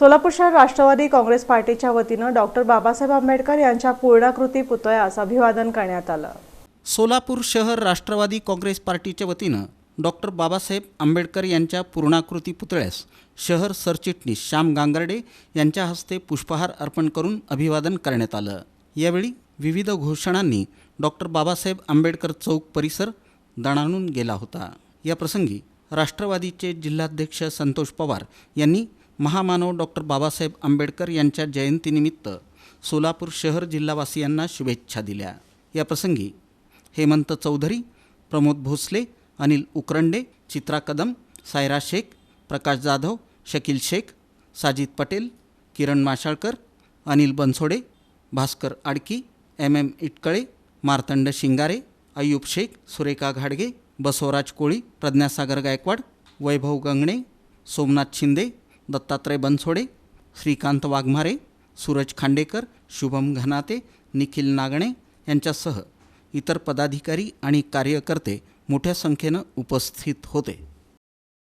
सोलापूर शहर राष्ट्रवादी काँग्रेस पार्टीच्या वतीनं डॉक्टर बाबासाहेब आंबेडकर यांच्या पूर्णाकृती पुतळ्यास अभिवादन करण्यात आलं. सोलापूर शहर राष्ट्रवादी काँग्रेस पार्टीच्या वतीनं डॉक्टर बाबासाहेब आंबेडकर यांच्या पूर्णाकृती पुतळ्यास शहर सरचिटणीस श्याम गांगर्डे यांच्या हस्ते पुष्पहार अर्पण करून अभिवादन करण्यात आलं. यावेळी विविध घोषणांनी डॉक्टर बाबासाहेब आंबेडकर चौक परिसर दणाणून गेला होता. या प्रसंगी राष्ट्रवादीचे जिल्हाध्यक्ष संतोष पवार यांनी महामानव डॉक्टर बाबासाहेब आंबेडकर यांच्या जयंतीनिमित्त सोलापूर शहर जिल्हावासियांना शुभेच्छा दिल्या. या प्रसंगी हेमंत चौधरी प्रमोद भोसले अनिल उकरंडे चित्रा कदम सायरा शेख प्रकाश जाधव शकील शेख साजिद पटेल किरण माशाळकर अनिल बनसोडे भास्कर आडकी एम एम इटकळे मार्तंड शिंगारे अय्यूब शेख सुरेखा घाडगे बसवराज कोळी प्रज्ञासागर गायकवाड वैभव गंगणे सोमनाथ शिंदे दत्तात्रय बनसोडे श्रीकांत वाघमारे सूरज खांडेकर शुभम घनाते निखिल नागणे यांच्यासह इतर पदाधिकारी आणि कार्यकर्ते मोठ्या संख्येनं उपस्थित होते.